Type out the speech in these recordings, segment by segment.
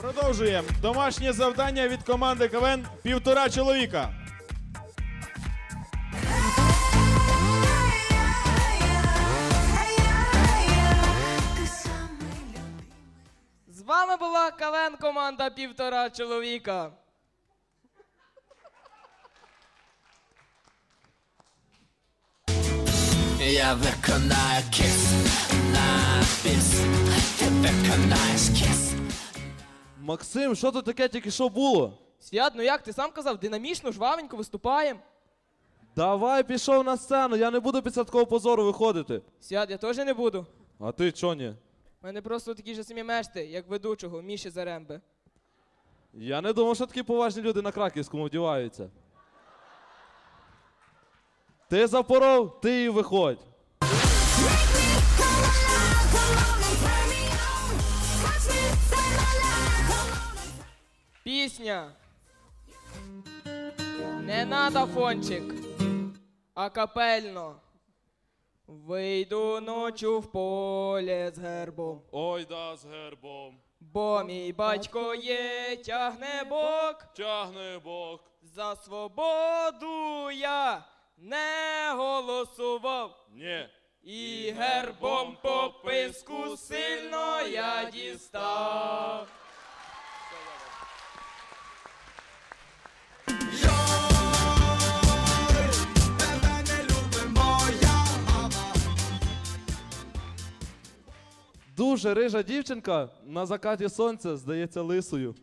Продовжуємо. Домашнє завдання від команди КВН півтора чоловіка. З вами була КВН команда півтора чоловіка. Я виконаю кіс на біс. Ти виконаєш кіс. Максим, що тут таке тільки що було? Свят, ну як ти сам казав, динамічно, жвавенько виступаємо. Давай пішов на сцену, я не буду після такого позору виходити. Свят, я теж не буду. А ти чо ні? У мене просто такі ж самі мешти, як ведучого Міші Заремби. Я не думав, що такі поважні люди на краківському вдіваються. Ти запоров, ти і виходь. Пісня. Не надо фончик. А капельно. Вийду ночу в поле з гербом. Ой, да, з гербом. Бо мій батько є, тягне бок. Тягне бок. За свободу я не голосував. Ні. І гербом по писку сильно я дістав. Дуже рижа дівчинка на закаті сонця здається лисою.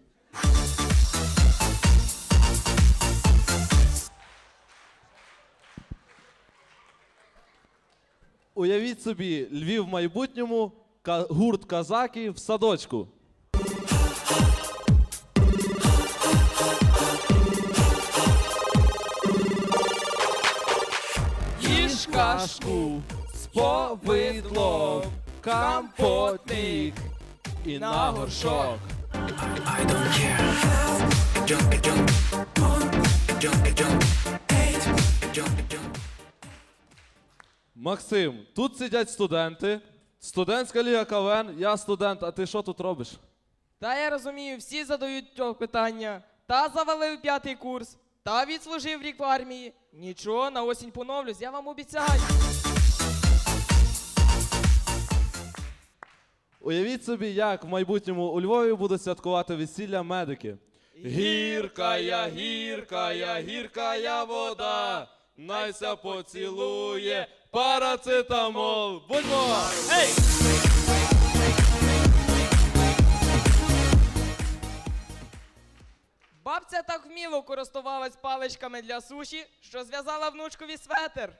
Уявіть собі, Львів в майбутньому, гурт казаки в садочку. Їж кашку з повидлом, компотник і на горшок. I don't care. Jump, jump, jump, jump, eight, jump, jump. Максим, тут сидять студенти. Студентська ліга КВН, я студент, а ти що тут робиш? Та я розумію, всі задають цього питання. Та завалив п'ятий курс, та відслужив рік в армії. Нічого, на осінь поновлюсь, я вам обіцяю. Уявіть собі, як в майбутньому у Львові будуть святкувати весілля медики. Гіркая, гіркая, гіркая вода, найся поцілує, парацетамол. Будьмо! Ей! Бабця так вміло користувалась паличками для суші, що зв'язала внучкові светер.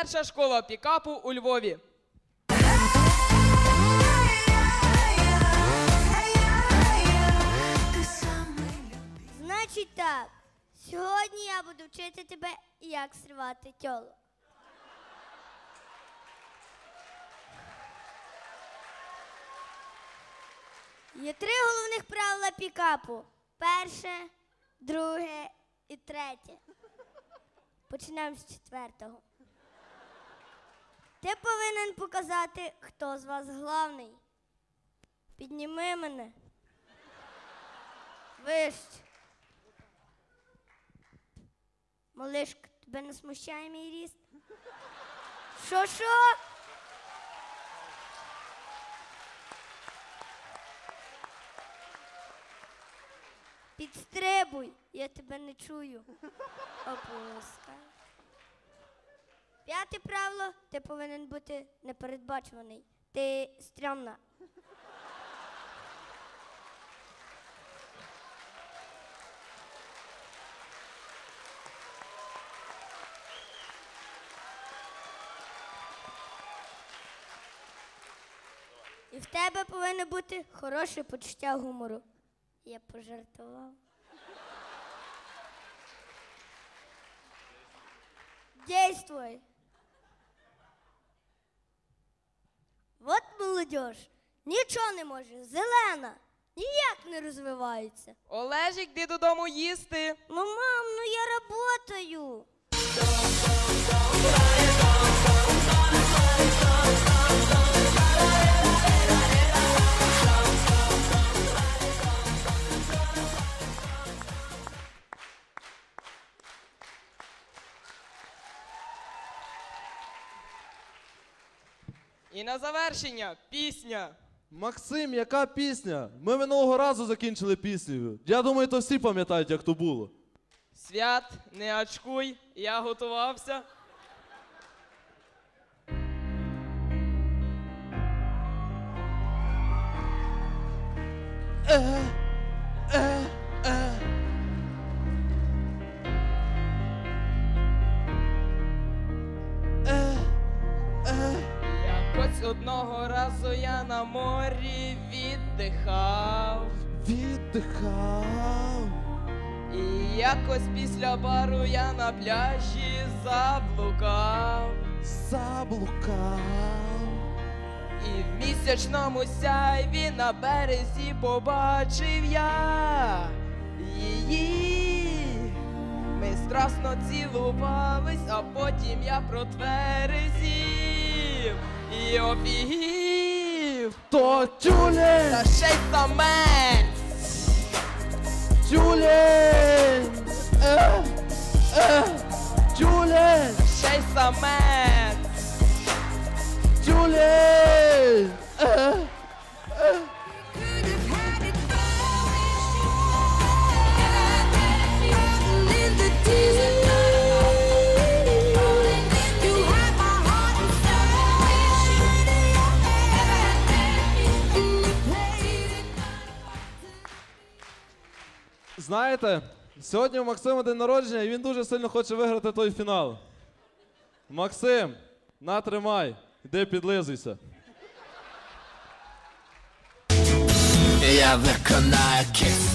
Перша школа пікапу у Львові. Значить так, сьогодні я буду вчити тебе, як сривати тьоло. Є три головних правила пікапу. Перше, друге і третє. Починаємо з четвертого. Ти повинен показати, хто з вас главний. Підніми мене. Вище. Малишка, тебе не смущає мій ріст? Що, що? Підстрибуй, я тебе не чую. Опускай. П'яте правило, ти повинен бути непередбачуваний. Ти стрьомна. І в тебе повинно бути хороше почуття гумору. Я пожартував. Действуй. Вот молодежь. Нічого не може. Зелена. Ніяк не розвивається. Олежик, йди додому їсти. Ну, мам, ну я работаю. І на завершення пісня. Максим, яка пісня? Ми минулого разу закінчили піснею. Я думаю, то всі пам'ятають, як то було. Свят, не очкуй, я готувався. Якось одного разу я на морі віддихав. Віддихав. І якось після бару я на пляжі заблукав. Заблукав. І в місячному сяйві на березі побачив я її. Ми страсно цілувались, а потім я протверезів eu vi Tô Julian Tá cheio de Julian. Uh, uh, Julian. Tá cheio man. Знаєте, сьогодні у Максима день народження і він дуже сильно хоче виграти той фінал. Максим, натримай, іди підлизуйся. Я виконаю кіс